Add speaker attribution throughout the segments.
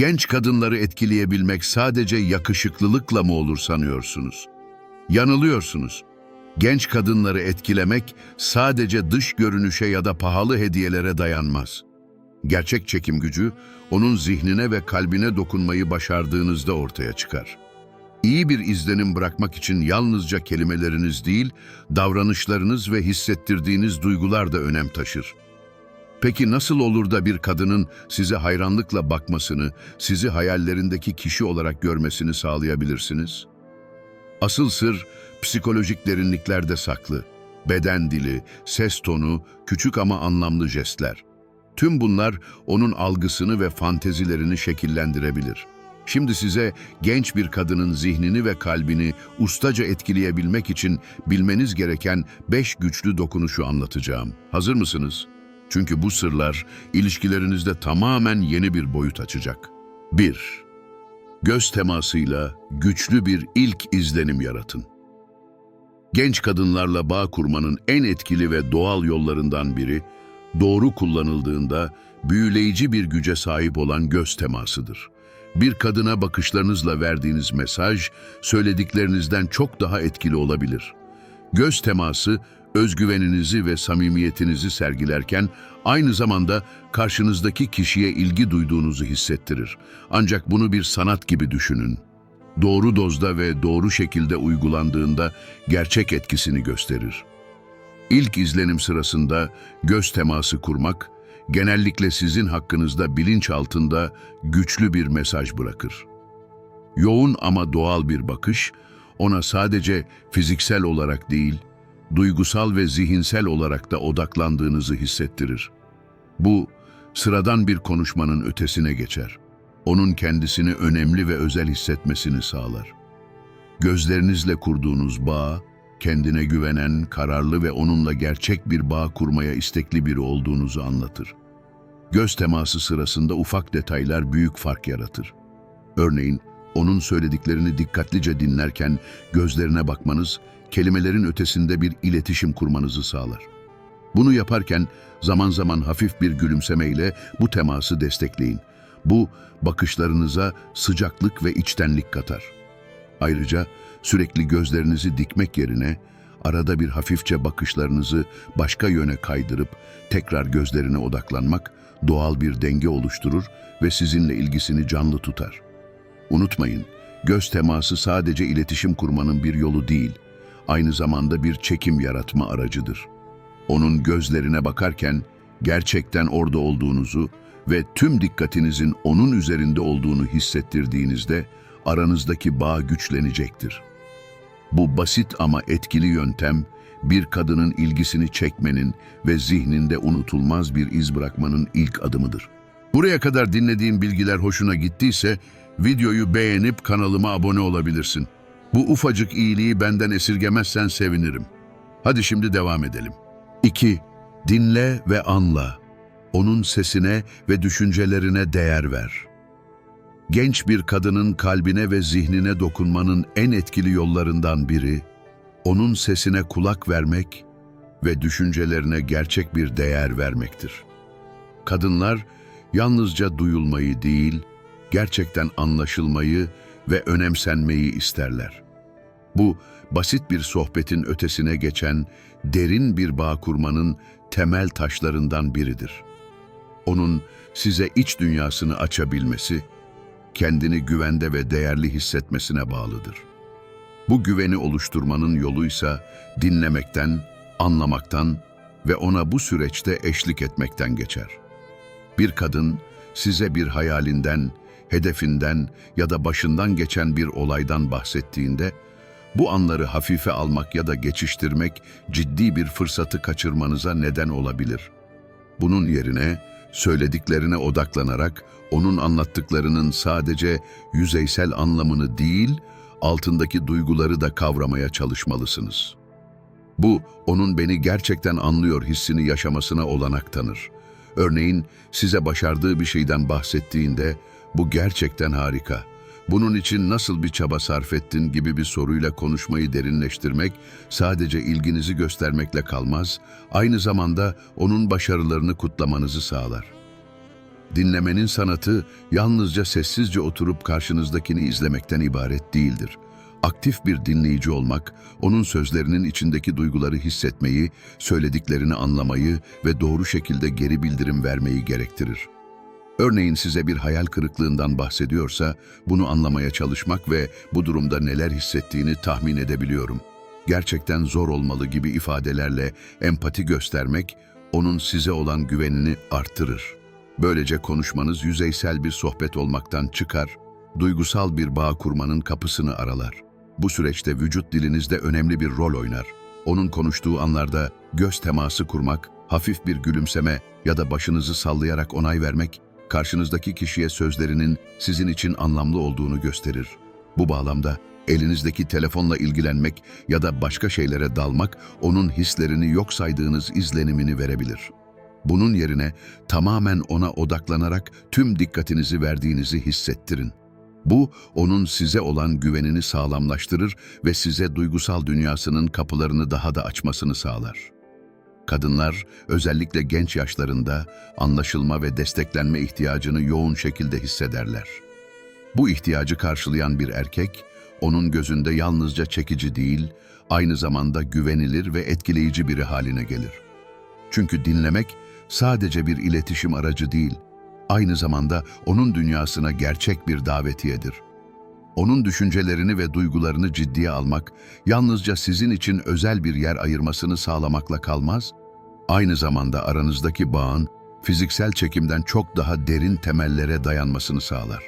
Speaker 1: Genç kadınları etkileyebilmek sadece yakışıklılıkla mı olur sanıyorsunuz? Yanılıyorsunuz. Genç kadınları etkilemek sadece dış görünüşe ya da pahalı hediyelere dayanmaz. Gerçek çekim gücü, onun zihnine ve kalbine dokunmayı başardığınızda ortaya çıkar. İyi bir izlenim bırakmak için yalnızca kelimeleriniz değil, davranışlarınız ve hissettirdiğiniz duygular da önem taşır. Peki nasıl olur da bir kadının size hayranlıkla bakmasını, sizi hayallerindeki kişi olarak görmesini sağlayabilirsiniz? Asıl sır psikolojik derinliklerde saklı. Beden dili, ses tonu, küçük ama anlamlı jestler. Tüm bunlar onun algısını ve fantezilerini şekillendirebilir. Şimdi size genç bir kadının zihnini ve kalbini ustaca etkileyebilmek için bilmeniz gereken beş güçlü dokunuşu anlatacağım. Hazır mısınız? Çünkü bu sırlar ilişkilerinizde tamamen yeni bir boyut açacak. 1. Göz temasıyla güçlü bir ilk izlenim yaratın. Genç kadınlarla bağ kurmanın en etkili ve doğal yollarından biri, doğru kullanıldığında büyüleyici bir güce sahip olan göz temasıdır. Bir kadına bakışlarınızla verdiğiniz mesaj, söylediklerinizden çok daha etkili olabilir. Göz teması, özgüveninizi ve samimiyetinizi sergilerken aynı zamanda karşınızdaki kişiye ilgi duyduğunuzu hissettirir. Ancak bunu bir sanat gibi düşünün. Doğru dozda ve doğru şekilde uygulandığında gerçek etkisini gösterir. İlk izlenim sırasında göz teması kurmak, genellikle sizin hakkınızda bilinç altında güçlü bir mesaj bırakır. Yoğun ama doğal bir bakış, ona sadece fiziksel olarak değil, duygusal ve zihinsel olarak da odaklandığınızı hissettirir. Bu, sıradan bir konuşmanın ötesine geçer. Onun kendisini önemli ve özel hissetmesini sağlar. Gözlerinizle kurduğunuz bağ, kendine güvenen, kararlı ve onunla gerçek bir bağ kurmaya istekli biri olduğunuzu anlatır. Göz teması sırasında ufak detaylar büyük fark yaratır. Örneğin, onun söylediklerini dikkatlice dinlerken gözlerine bakmanız, kelimelerin ötesinde bir iletişim kurmanızı sağlar. Bunu yaparken zaman zaman hafif bir gülümsemeyle bu teması destekleyin. Bu, bakışlarınıza sıcaklık ve içtenlik katar. Ayrıca sürekli gözlerinizi dikmek yerine arada bir hafifçe bakışlarınızı başka yöne kaydırıp tekrar gözlerine odaklanmak doğal bir denge oluşturur ve sizinle ilgisini canlı tutar. Unutmayın, göz teması sadece iletişim kurmanın bir yolu değil, aynı zamanda bir çekim yaratma aracıdır. Onun gözlerine bakarken gerçekten orada olduğunuzu ve tüm dikkatinizin onun üzerinde olduğunu hissettirdiğinizde aranızdaki bağ güçlenecektir. Bu basit ama etkili yöntem, bir kadının ilgisini çekmenin ve zihninde unutulmaz bir iz bırakmanın ilk adımıdır. Buraya kadar dinlediğim bilgiler hoşuna gittiyse, videoyu beğenip kanalıma abone olabilirsin. Bu ufacık iyiliği benden esirgemezsen sevinirim. Hadi şimdi devam edelim. 2. Dinle ve anla. Onun sesine ve düşüncelerine değer ver. Genç bir kadının kalbine ve zihnine dokunmanın en etkili yollarından biri, onun sesine kulak vermek ve düşüncelerine gerçek bir değer vermektir. Kadınlar yalnızca duyulmayı değil, gerçekten anlaşılmayı ve önemsenmeyi isterler. Bu basit bir sohbetin ötesine geçen derin bir bağ kurmanın temel taşlarından biridir. Onun size iç dünyasını açabilmesi, kendini güvende ve değerli hissetmesine bağlıdır. Bu güveni oluşturmanın yoluysa dinlemekten, anlamaktan ve ona bu süreçte eşlik etmekten geçer. Bir kadın size bir hayalinden, hedefinden ya da başından geçen bir olaydan bahsettiğinde, bu anları hafife almak ya da geçiştirmek ciddi bir fırsatı kaçırmanıza neden olabilir. Bunun yerine söylediklerine odaklanarak onun anlattıklarının sadece yüzeysel anlamını değil, altındaki duyguları da kavramaya çalışmalısınız. Bu, onun beni gerçekten anlıyor hissini yaşamasına olanak tanır. Örneğin, size başardığı bir şeyden bahsettiğinde, bu gerçekten harika. Bunun için nasıl bir çaba sarf ettin gibi bir soruyla konuşmayı derinleştirmek, sadece ilginizi göstermekle kalmaz, aynı zamanda onun başarılarını kutlamanızı sağlar. Dinlemenin sanatı yalnızca sessizce oturup karşınızdakini izlemekten ibaret değildir. Aktif bir dinleyici olmak, onun sözlerinin içindeki duyguları hissetmeyi, söylediklerini anlamayı ve doğru şekilde geri bildirim vermeyi gerektirir. Örneğin size bir hayal kırıklığından bahsediyorsa, bunu anlamaya çalışmak ve bu durumda neler hissettiğini tahmin edebiliyorum. Gerçekten zor olmalı gibi ifadelerle empati göstermek, onun size olan güvenini arttırır. Böylece konuşmanız yüzeysel bir sohbet olmaktan çıkar, duygusal bir bağ kurmanın kapısını aralar. Bu süreçte vücut dilinizde önemli bir rol oynar. Onun konuştuğu anlarda göz teması kurmak, hafif bir gülümseme ya da başınızı sallayarak onay vermek, karşınızdaki kişiye sözlerinin sizin için anlamlı olduğunu gösterir. Bu bağlamda elinizdeki telefonla ilgilenmek ya da başka şeylere dalmak onun hislerini yok saydığınız izlenimini verebilir. Bunun yerine tamamen ona odaklanarak tüm dikkatinizi verdiğinizi hissettirin. Bu, onun size olan güvenini sağlamlaştırır ve size duygusal dünyasının kapılarını daha da açmasını sağlar. Kadınlar, özellikle genç yaşlarında anlaşılma ve desteklenme ihtiyacını yoğun şekilde hissederler. Bu ihtiyacı karşılayan bir erkek, onun gözünde yalnızca çekici değil, aynı zamanda güvenilir ve etkileyici biri haline gelir. Çünkü dinlemek sadece bir iletişim aracı değil, aynı zamanda onun dünyasına gerçek bir davetiyedir. Onun düşüncelerini ve duygularını ciddiye almak, yalnızca sizin için özel bir yer ayırmasını sağlamakla kalmaz, aynı zamanda aranızdaki bağın fiziksel çekimden çok daha derin temellere dayanmasını sağlar.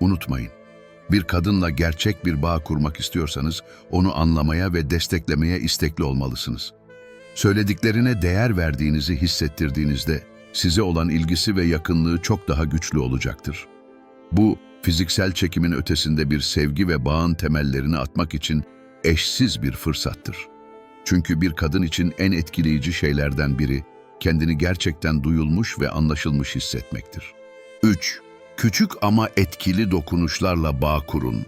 Speaker 1: Unutmayın, bir kadınla gerçek bir bağ kurmak istiyorsanız onu anlamaya ve desteklemeye istekli olmalısınız. Söylediklerine değer verdiğinizi hissettirdiğinizde size olan ilgisi ve yakınlığı çok daha güçlü olacaktır. Bu, fiziksel çekimin ötesinde bir sevgi ve bağın temellerini atmak için eşsiz bir fırsattır. Çünkü bir kadın için en etkileyici şeylerden biri, kendini gerçekten duyulmuş ve anlaşılmış hissetmektir. 3. Küçük ama etkili dokunuşlarla bağ kurun.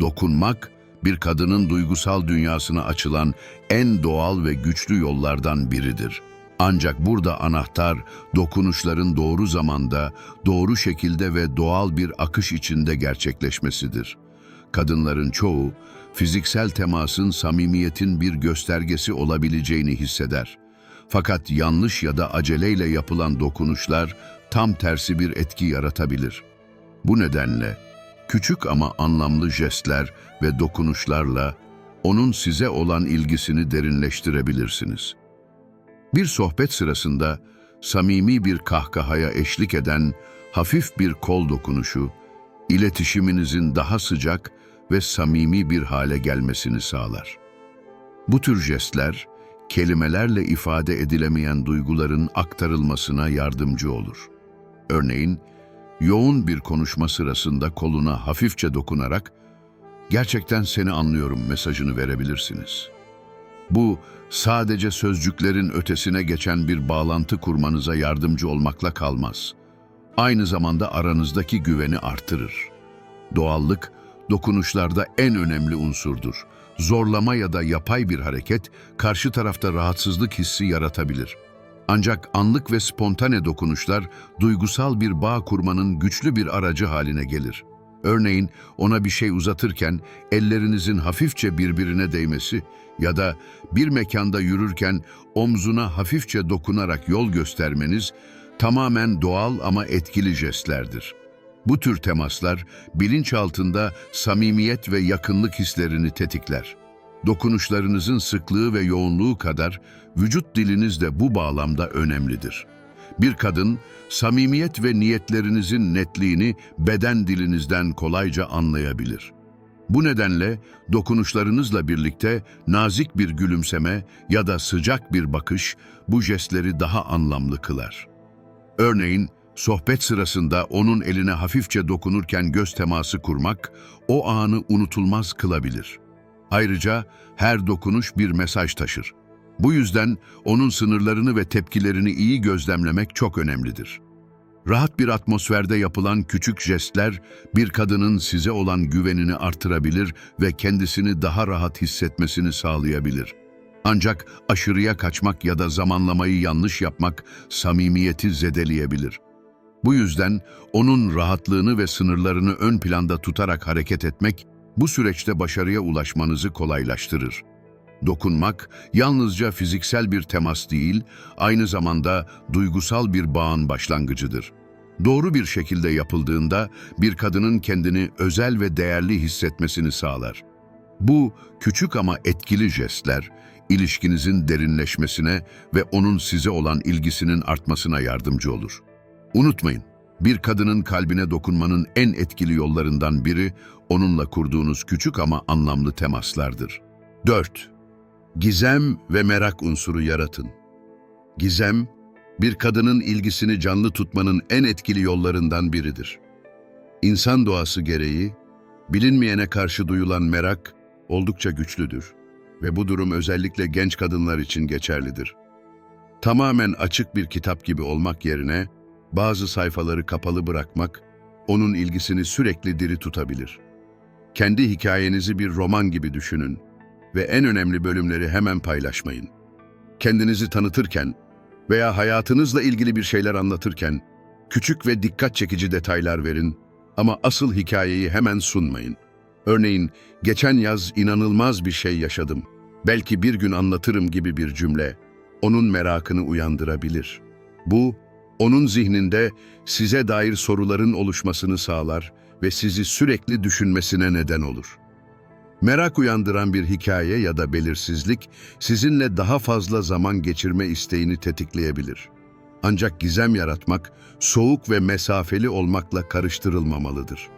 Speaker 1: Dokunmak, bir kadının duygusal dünyasına açılan en doğal ve güçlü yollardan biridir. Ancak burada anahtar, dokunuşların doğru zamanda, doğru şekilde ve doğal bir akış içinde gerçekleşmesidir. Kadınların çoğu, fiziksel temasın samimiyetin bir göstergesi olabileceğini hisseder. Fakat yanlış ya da aceleyle yapılan dokunuşlar tam tersi bir etki yaratabilir. Bu nedenle küçük ama anlamlı jestler ve dokunuşlarla onun size olan ilgisini derinleştirebilirsiniz. Bir sohbet sırasında samimi bir kahkahaya eşlik eden hafif bir kol dokunuşu, iletişiminizin daha sıcak ve samimi bir hale gelmesini sağlar. Bu tür jestler, kelimelerle ifade edilemeyen duyguların aktarılmasına yardımcı olur. Örneğin, yoğun bir konuşma sırasında koluna hafifçe dokunarak, gerçekten seni anlıyorum mesajını verebilirsiniz. Bu, sadece sözcüklerin ötesine geçen bir bağlantı kurmanıza yardımcı olmakla kalmaz. Aynı zamanda aranızdaki güveni artırır. Doğallık, dokunuşlarda en önemli unsurdur. Zorlama ya da yapay bir hareket, karşı tarafta rahatsızlık hissi yaratabilir. Ancak anlık ve spontane dokunuşlar, duygusal bir bağ kurmanın güçlü bir aracı haline gelir. Örneğin ona bir şey uzatırken ellerinizin hafifçe birbirine değmesi ya da bir mekanda yürürken omzuna hafifçe dokunarak yol göstermeniz tamamen doğal ama etkili jestlerdir. Bu tür temaslar bilinçaltında samimiyet ve yakınlık hislerini tetikler. Dokunuşlarınızın sıklığı ve yoğunluğu kadar vücut diliniz de bu bağlamda önemlidir. Bir kadın, samimiyet ve niyetlerinizin netliğini beden dilinizden kolayca anlayabilir. Bu nedenle dokunuşlarınızla birlikte nazik bir gülümseme ya da sıcak bir bakış bu jestleri daha anlamlı kılar. Örneğin, sohbet sırasında onun eline hafifçe dokunurken göz teması kurmak, o anı unutulmaz kılabilir. Ayrıca her dokunuş bir mesaj taşır. Bu yüzden onun sınırlarını ve tepkilerini iyi gözlemlemek çok önemlidir. Rahat bir atmosferde yapılan küçük jestler bir kadının size olan güvenini artırabilir ve kendisini daha rahat hissetmesini sağlayabilir. Ancak aşırıya kaçmak ya da zamanlamayı yanlış yapmak samimiyeti zedeleyebilir. Bu yüzden onun rahatlığını ve sınırlarını ön planda tutarak hareket etmek bu süreçte başarıya ulaşmanızı kolaylaştırır. Dokunmak yalnızca fiziksel bir temas değil, aynı zamanda duygusal bir bağın başlangıcıdır. Doğru bir şekilde yapıldığında bir kadının kendini özel ve değerli hissetmesini sağlar. Bu küçük ama etkili jestler, ilişkinizin derinleşmesine ve onun size olan ilgisinin artmasına yardımcı olur. Unutmayın, bir kadının kalbine dokunmanın en etkili yollarından biri onunla kurduğunuz küçük ama anlamlı temaslardır. 4. Gizem ve merak unsuru yaratın. Gizem, bir kadının ilgisini canlı tutmanın en etkili yollarından biridir. İnsan doğası gereği, bilinmeyene karşı duyulan merak oldukça güçlüdür ve bu durum özellikle genç kadınlar için geçerlidir. Tamamen açık bir kitap gibi olmak yerine, bazı sayfaları kapalı bırakmak, onun ilgisini sürekli diri tutabilir. Kendi hikayenizi bir roman gibi düşünün ve en önemli bölümleri hemen paylaşmayın. Kendinizi tanıtırken veya hayatınızla ilgili bir şeyler anlatırken küçük ve dikkat çekici detaylar verin ama asıl hikayeyi hemen sunmayın. Örneğin, geçen yaz inanılmaz bir şey yaşadım. Belki bir gün anlatırım gibi bir cümle onun merakını uyandırabilir. Bu, onun zihninde size dair soruların oluşmasını sağlar ve sizi sürekli düşünmesine neden olur. Merak uyandıran bir hikaye ya da belirsizlik sizinle daha fazla zaman geçirme isteğini tetikleyebilir. Ancak gizem yaratmak soğuk ve mesafeli olmakla karıştırılmamalıdır.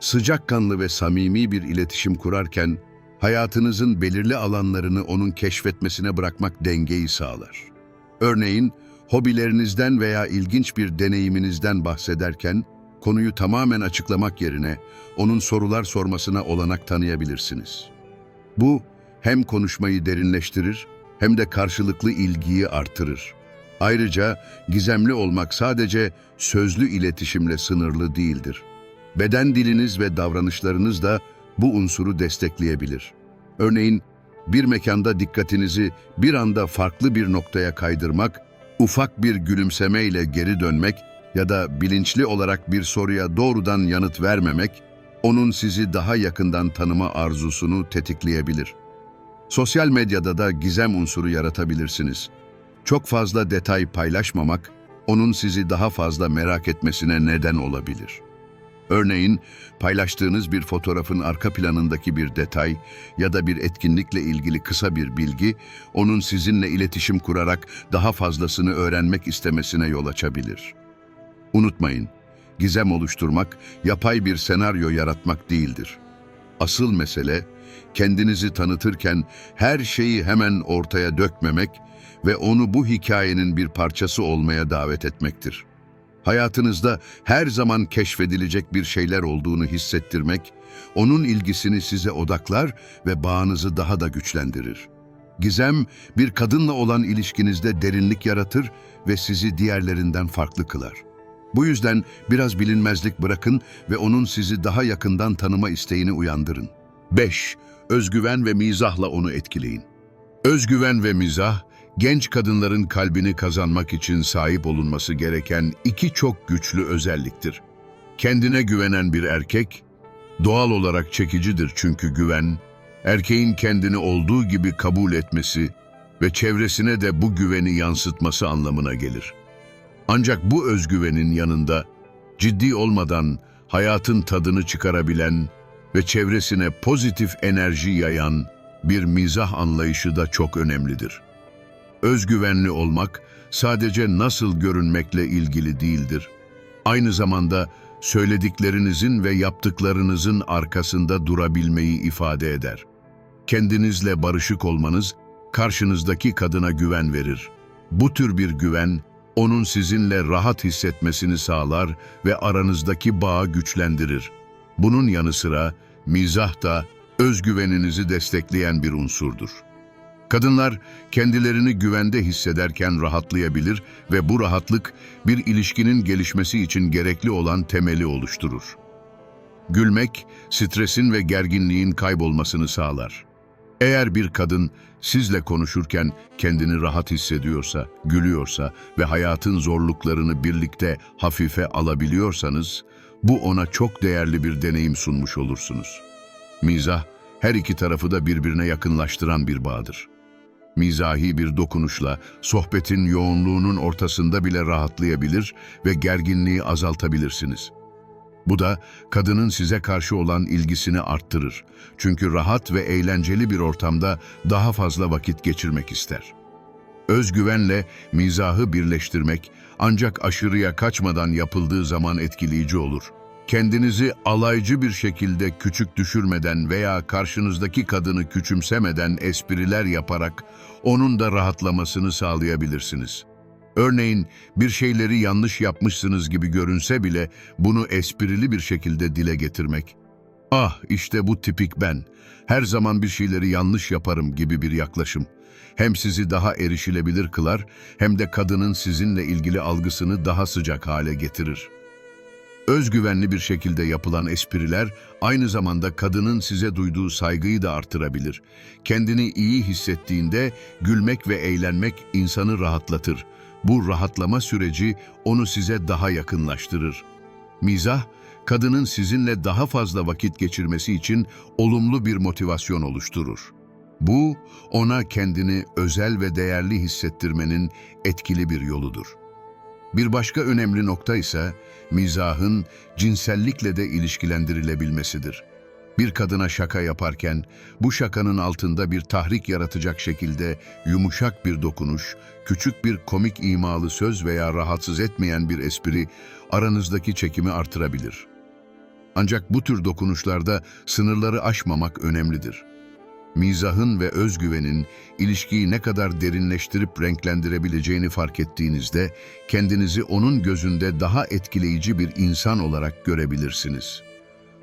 Speaker 1: Sıcakkanlı ve samimi bir iletişim kurarken hayatınızın belirli alanlarını onun keşfetmesine bırakmak dengeyi sağlar. Örneğin, hobilerinizden veya ilginç bir deneyiminizden bahsederken konuyu tamamen açıklamak yerine onun sorular sormasına olanak tanıyabilirsiniz. Bu hem konuşmayı derinleştirir hem de karşılıklı ilgiyi artırır. Ayrıca gizemli olmak sadece sözlü iletişimle sınırlı değildir. Beden diliniz ve davranışlarınız da bu unsuru destekleyebilir. Örneğin bir mekanda dikkatinizi bir anda farklı bir noktaya kaydırmak, ufak bir gülümsemeyle geri dönmek ya da bilinçli olarak bir soruya doğrudan yanıt vermemek, onun sizi daha yakından tanıma arzusunu tetikleyebilir. Sosyal medyada da gizem unsuru yaratabilirsiniz. Çok fazla detay paylaşmamak, onun sizi daha fazla merak etmesine neden olabilir. Örneğin, paylaştığınız bir fotoğrafın arka planındaki bir detay ya da bir etkinlikle ilgili kısa bir bilgi, onun sizinle iletişim kurarak daha fazlasını öğrenmek istemesine yol açabilir. Unutmayın, gizem oluşturmak, yapay bir senaryo yaratmak değildir. Asıl mesele, kendinizi tanıtırken her şeyi hemen ortaya dökmemek ve onu bu hikayenin bir parçası olmaya davet etmektir. Hayatınızda her zaman keşfedilecek bir şeyler olduğunu hissettirmek, onun ilgisini size odaklar ve bağınızı daha da güçlendirir. Gizem, bir kadınla olan ilişkinizde derinlik yaratır ve sizi diğerlerinden farklı kılar. Bu yüzden biraz bilinmezlik bırakın ve onun sizi daha yakından tanıma isteğini uyandırın. 5. Özgüven ve mizahla onu etkileyin. Özgüven ve mizah, genç kadınların kalbini kazanmak için sahip olunması gereken iki çok güçlü özelliktir. Kendine güvenen bir erkek, doğal olarak çekicidir çünkü güven, erkeğin kendini olduğu gibi kabul etmesi ve çevresine de bu güveni yansıtması anlamına gelir. Ancak bu özgüvenin yanında ciddi olmadan hayatın tadını çıkarabilen ve çevresine pozitif enerji yayan bir mizah anlayışı da çok önemlidir. Özgüvenli olmak sadece nasıl görünmekle ilgili değildir. Aynı zamanda söylediklerinizin ve yaptıklarınızın arkasında durabilmeyi ifade eder. Kendinizle barışık olmanız karşınızdaki kadına güven verir. Bu tür bir güven onun sizinle rahat hissetmesini sağlar ve aranızdaki bağı güçlendirir. Bunun yanı sıra mizah da özgüveninizi destekleyen bir unsurdur. Kadınlar kendilerini güvende hissederken rahatlayabilir ve bu rahatlık bir ilişkinin gelişmesi için gerekli olan temeli oluşturur. Gülmek, stresin ve gerginliğin kaybolmasını sağlar. Eğer bir kadın sizle konuşurken kendini rahat hissediyorsa, gülüyorsa ve hayatın zorluklarını birlikte hafife alabiliyorsanız, bu ona çok değerli bir deneyim sunmuş olursunuz. Mizah, her iki tarafı da birbirine yakınlaştıran bir bağdır. Mizahi bir dokunuşla sohbetin yoğunluğunun ortasında bile rahatlayabilir ve gerginliği azaltabilirsiniz. Bu da kadının size karşı olan ilgisini arttırır. Çünkü rahat ve eğlenceli bir ortamda daha fazla vakit geçirmek ister. Özgüvenle mizahı birleştirmek ancak aşırıya kaçmadan yapıldığı zaman etkileyici olur. Kendinizi alaycı bir şekilde küçük düşürmeden veya karşınızdaki kadını küçümsemeden espriler yaparak onun da rahatlamasını sağlayabilirsiniz. Örneğin bir şeyleri yanlış yapmışsınız gibi görünse bile bunu esprili bir şekilde dile getirmek. Ah işte bu tipik ben. Her zaman bir şeyleri yanlış yaparım gibi bir yaklaşım. Hem sizi daha erişilebilir kılar hem de kadının sizinle ilgili algısını daha sıcak hale getirir. Özgüvenli bir şekilde yapılan espriler aynı zamanda kadının size duyduğu saygıyı da artırabilir. Kendini iyi hissettiğinde gülmek ve eğlenmek insanı rahatlatır. Bu rahatlama süreci onu size daha yakınlaştırır. Mizah, kadının sizinle daha fazla vakit geçirmesi için olumlu bir motivasyon oluşturur. Bu, ona kendini özel ve değerli hissettirmenin etkili bir yoludur. Bir başka önemli nokta ise mizahın cinsellikle de ilişkilendirilebilmesidir. Bir kadına şaka yaparken bu şakanın altında bir tahrik yaratacak şekilde yumuşak bir dokunuş, küçük bir komik imalı söz veya rahatsız etmeyen bir espri aranızdaki çekimi artırabilir. Ancak bu tür dokunuşlarda sınırları aşmamak önemlidir. Mizahın ve özgüvenin ilişkiyi ne kadar derinleştirip renklendirebileceğini fark ettiğinizde kendinizi onun gözünde daha etkileyici bir insan olarak görebilirsiniz.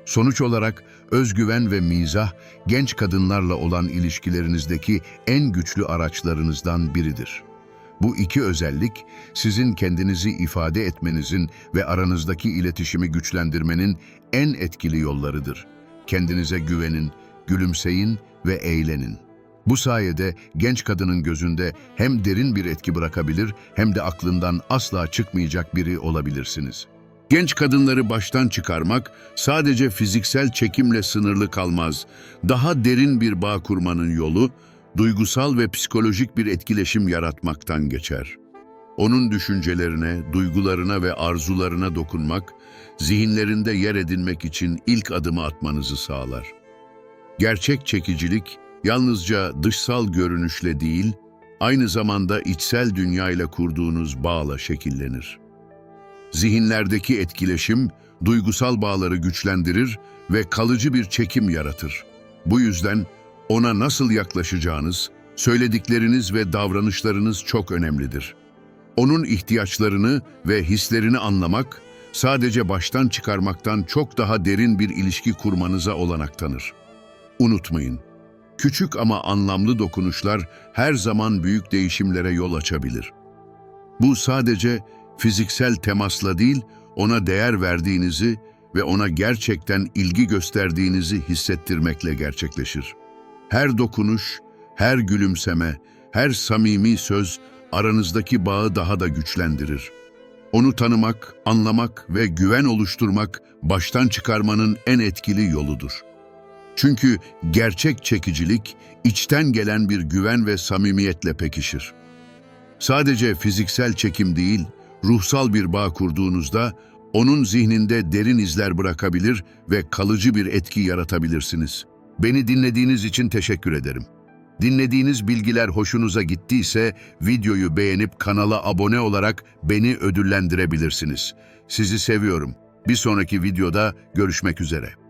Speaker 1: Sonuç olarak özgüven ve mizah genç kadınlarla olan ilişkilerinizdeki en güçlü araçlarınızdan biridir. Bu iki özellik sizin kendinizi ifade etmenizin ve aranızdaki iletişimi güçlendirmenin en etkili yollarıdır. Kendinize güvenin, gülümseyin ve eğlenin. Bu sayede genç kadının gözünde hem derin bir etki bırakabilir hem de aklından asla çıkmayacak biri olabilirsiniz. Genç kadınları baştan çıkarmak sadece fiziksel çekimle sınırlı kalmaz. Daha derin bir bağ kurmanın yolu, duygusal ve psikolojik bir etkileşim yaratmaktan geçer. Onun düşüncelerine, duygularına ve arzularına dokunmak, zihinlerinde yer edinmek için ilk adımı atmanızı sağlar. Gerçek çekicilik yalnızca dışsal görünüşle değil, aynı zamanda içsel dünyayla kurduğunuz bağla şekillenir. Zihinlerdeki etkileşim, duygusal bağları güçlendirir ve kalıcı bir çekim yaratır. Bu yüzden ona nasıl yaklaşacağınız, söyledikleriniz ve davranışlarınız çok önemlidir. Onun ihtiyaçlarını ve hislerini anlamak, sadece baştan çıkarmaktan çok daha derin bir ilişki kurmanıza olanak tanır. Unutmayın, küçük ama anlamlı dokunuşlar her zaman büyük değişimlere yol açabilir. Bu sadece fiziksel temasla değil, ona değer verdiğinizi ve ona gerçekten ilgi gösterdiğinizi hissettirmekle gerçekleşir. Her dokunuş, her gülümseme, her samimi söz aranızdaki bağı daha da güçlendirir. Onu tanımak, anlamak ve güven oluşturmak baştan çıkarmanın en etkili yoludur. Çünkü gerçek çekicilik içten gelen bir güven ve samimiyetle pekişir. Sadece fiziksel çekim değil, ruhsal bir bağ kurduğunuzda onun zihninde derin izler bırakabilir ve kalıcı bir etki yaratabilirsiniz. Beni dinlediğiniz için teşekkür ederim. Dinlediğiniz bilgiler hoşunuza gittiyse videoyu beğenip kanala abone olarak beni ödüllendirebilirsiniz. Sizi seviyorum. Bir sonraki videoda görüşmek üzere.